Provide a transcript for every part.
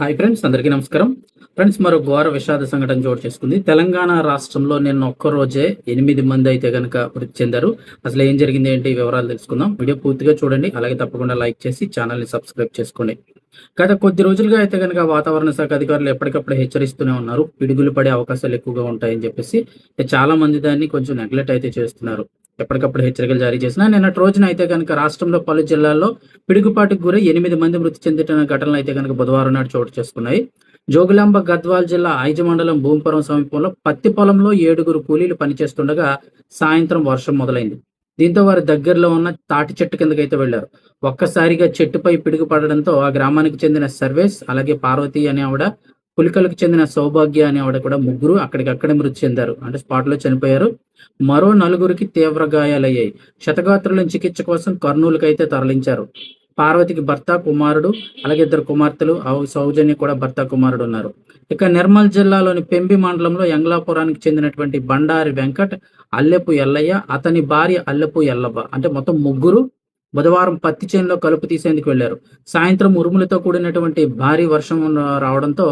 Hi friends అందరికీ నమస్కారం. Friends మరో ఘోర విషాద సంఘటన చోటు చేసుకుంది. తెలంగాణ రాష్ట్రంలో నిన్న ఒక్కరోజే ఎనిమిది మంది అయితే కనుక మృతి చెందారు. అసలు ఏం జరిగింది ఏంటి వివరాలు తెలుసుకుందాం. వీడియో పూర్తిగా చూడండి. అలాగే తప్పకుండా లైక్ చేసి ఛానల్ని సబ్స్క్రైబ్ చేసుకోండి. గత కొద్ది రోజులుగా అయితే కనుక వాతావరణ శాఖ అధికారులు ఎప్పటికప్పుడు హెచ్చరిస్తూనే ఉన్నారు. పిడుగులు పడే అవకాశాలు ఎక్కువగా ఉంటాయని చెప్పేసి. చాలా మంది దాన్ని కొంచెం నెగ్లెక్ట్ అయితే చేస్తున్నారు. ఎప్పటికప్పుడు హెచ్చరికలు జారీ చేసిన నిన్నటి రోజున అయితే కనుక రాష్ట్రంలో పలు జిల్లాల్లో పిడుగుపాటుకు గురై ఎనిమిది మంది మృతి చెందిన ఘటనలు అయితే కనుక బుధవారం నాడు చోటు చేసుకున్నాయి. జోగులాంబ గద్వాల్ జిల్లా ఐజ మండలం భూమిపురం సమీపంలో పత్తి పొలంలో ఏడుగురు కూలీలు పనిచేస్తుండగా సాయంత్రం వర్షం మొదలైంది. దీంతో వారి దగ్గరలో ఉన్న తాటి చెట్టు కిందకైతే వెళ్ళారు ఒక్కసారిగా చెట్టుపై పిడుగు పడడంతో ఆ గ్రామానికి చెందిన సర్వేస్ అలాగే పార్వతి అనే ఆవిడ పులికలకు చెందిన సౌభాగ్య అనే ఆవిడ కూడా ముగ్గురు అక్కడికక్కడే మృతి చెందారు. అంటే స్పాట్లో చనిపోయారు. మరో నలుగురికి తీవ్ర గాయాలయ్యాయి. శతగాత్రులను చికిత్స కోసం కర్నూలుకు అయితే తరలించారు. పార్వతికి భర్త కుమారుడు అలాగే ఇద్దరు కుమార్తెలు సౌజన్య కూడా భర్త కుమారుడు ఉన్నారు. ఇక నిర్మల్ జిల్లాలోని పెంబి మండలంలో యంగ్లాపురానికి చెందినటువంటి బండారి వెంకట్ అల్లెపు ఎల్లయ్య అతని భార్య అల్లెపు ఎల్లవ్వ. అంటే మొత్తం ముగ్గురు బుధవారం పత్తి చేనులో కలుపు తీసేందుకు వెళ్ళారు సాయంత్రం ఉరుములతో కూడినటువంటి భారీ వర్షం రావడంతో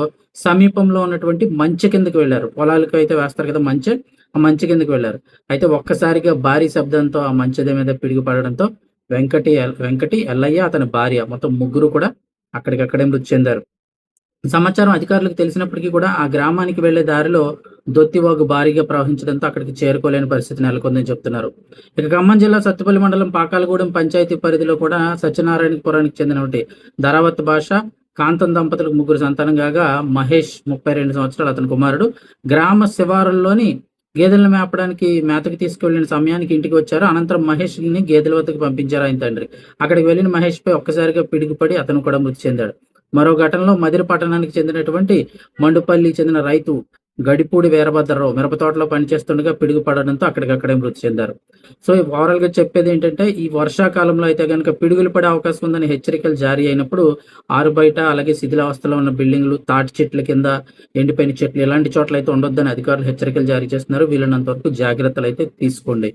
సమీపంలో ఉన్నటువంటి మంచె కిందకి వెళ్ళారు పొలాలకు అయితే వేస్తారు కదా మంచె ఆ మంచె కిందకి వెళ్ళారు అయితే ఒక్కసారిగా భారీ శబ్దంతో ఆ మంచెద మీద పిడిగి పడడంతో వెంకటి వెంకటి ఎల్లయ్య అతని భార్య మొత్తం ముగ్గురు కూడా అక్కడికక్కడే మృతి చెందారు. సమాచారం అధికారులకు తెలిసినప్పటికీ కూడా ఆ గ్రామానికి వెళ్ళే దారిలో దొత్తివాగు భారీగా ప్రవహించడంతో అక్కడికి చేరుకోలేని పరిస్థితి నెలకొందని చెప్తున్నారు. ఇక ఖమ్మం జిల్లా సత్తుపల్లి మండలం పాకాలగూడెం పంచాయతీ పరిధిలో కూడా సత్యనారాయణపురానికి చెందినటువంటి ధరావత్ భాష కాంతం దంపతులకు ముగ్గురు సంతానం కాగా మహేష్ ముప్పై రెండు సంవత్సరాలు అతని కుమారుడు. గ్రామ శివారుల్లోని గేదెలను మేపడానికి మేతకు తీసుకువెళ్ళిన సమయానికి ఇంటికి వచ్చారు. అనంతరం మహేష్ని గేదెల వద్దకు పంపించారు ఆయన తండ్రి. అక్కడికి వెళ్ళిన మహేష్ పై ఒక్కసారిగా పిడుగుపడి అతను కూడా మృతి చెందాడు. మరో ఘటనలో మదిరి పట్టణానికి చెందినటువంటి మండుపల్లి చెందిన రైతు గడిపూడి వీరభద్రరావు మిరపతోటలో పనిచేస్తుండగా పిడుగు పడడంతో అక్కడికక్కడే మృతి చెందారు. సో ఓవరాల్గా చెప్పేది ఏంటంటే ఈ వర్షాకాలంలో అయితే కనుక పిడుగులు పడే అవకాశం ఉందని హెచ్చరికలు జారీ అయినప్పుడు ఆరు బయట అలాగే శిథిలావస్థలో ఉన్న బిల్డింగ్లు తాటి చెట్ల కింద ఎండిపోయిన చెట్లు ఇలాంటి చోట్ల అయితే ఉండొద్దని అధికారులు హెచ్చరికలు జారీ చేస్తున్నారు. వీలైనంత వరకు జాగ్రత్తలు అయితే తీసుకోండి.